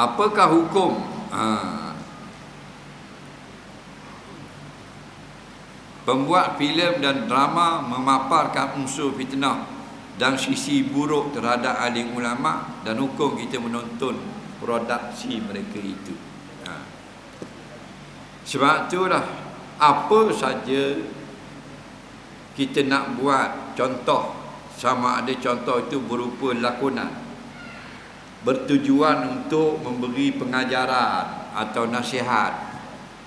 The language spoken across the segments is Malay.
apakah hukum? Ha, pembuat filem dan drama memaparkan unsur fitnah dan sisi buruk terhadap alim ulama dan hukum kita menonton produksi mereka itu. Ha. sebab itulah apa saja kita nak buat contoh sama ada contoh itu berupa lakonan bertujuan untuk memberi pengajaran atau nasihat.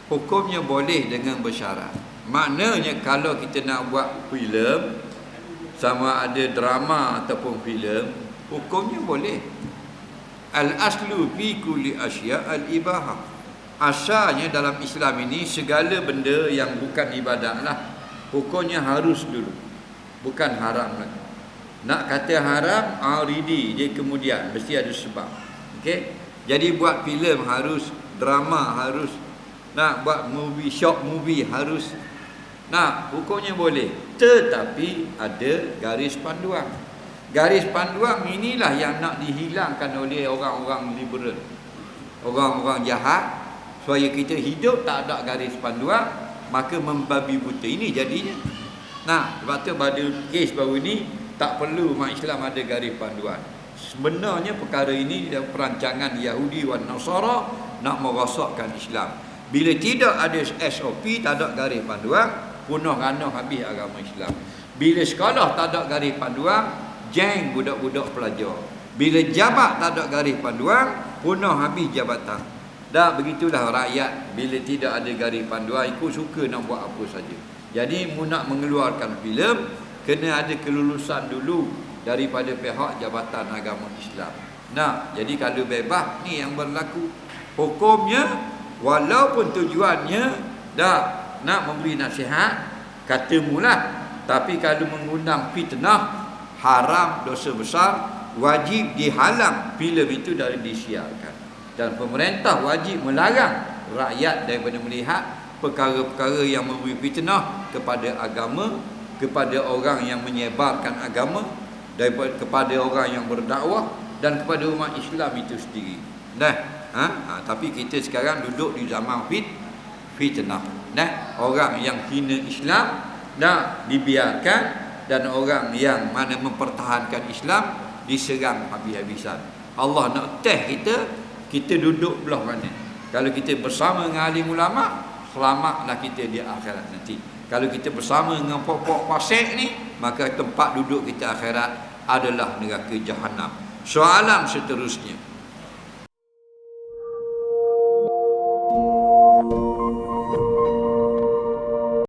Hukumnya boleh dengan bersyarat. Maknanya kalau kita nak buat filem sama ada drama ataupun filem hukumnya boleh. Al aslu fi kulli asya al ibahah asalnya dalam Islam ini segala benda yang bukan ibadat lah hukumnya harus dulu bukan haram lagi nak kata haram already dia kemudian. Mesti ada sebab. Okey? Jadi buat filem harus drama harus nak buat movie short movie harus. Nak hukumnya boleh. Tetapi ada garis panduan. Garis panduan inilah yang nak dihilangkan oleh orang-orang liberal. Orang-orang jahat supaya kita hidup tak ada garis panduan maka membabi buta ini jadinya. Nah sebab tu pada kes baru ini tak perlu umat Islam ada garis panduan. Sebenarnya perkara ini perancangan Yahudi dan Nasara nak merosakkan Islam. Bila tidak ada SOP tak ada garis panduan punah ranah habis agama Islam. Bila sekolah tak ada garis panduan jeng budak-budak pelajar. Bila jabat tak ada garis panduan punah habis jabatan. Dah begitulah rakyat bila tidak ada garis panduan ikut suka nak buat apa saja. Jadi mu nak mengeluarkan filem kena ada kelulusan dulu daripada pihak Jabatan Agama Islam. Nah, jadi kalau bebas ni yang berlaku. Hukumnya walaupun tujuannya dah nak memberi nasihat kata mula tapi kalau mengundang fitnah haram dosa besar wajib dihalang filem itu dari disiarkan dan pemerintah wajib melarang rakyat daripada melihat perkara-perkara yang memberi fitnah kepada agama kepada orang yang menyebarkan agama daripada kepada orang yang berdakwah dan kepada umat Islam itu sendiri. Dah. Ha? ha tapi kita sekarang duduk di zaman fit fitnah. Nah, orang yang hina Islam dah dibiarkan dan orang yang mana mempertahankan Islam diserang habis-habisan. Allah nak teh kita kita duduk belah mana kalau kita bersama dengan alim ulama selamatlah kita di akhirat nanti kalau kita bersama dengan pokok pasir ni maka tempat duduk kita akhirat adalah neraka jahanam soalan seterusnya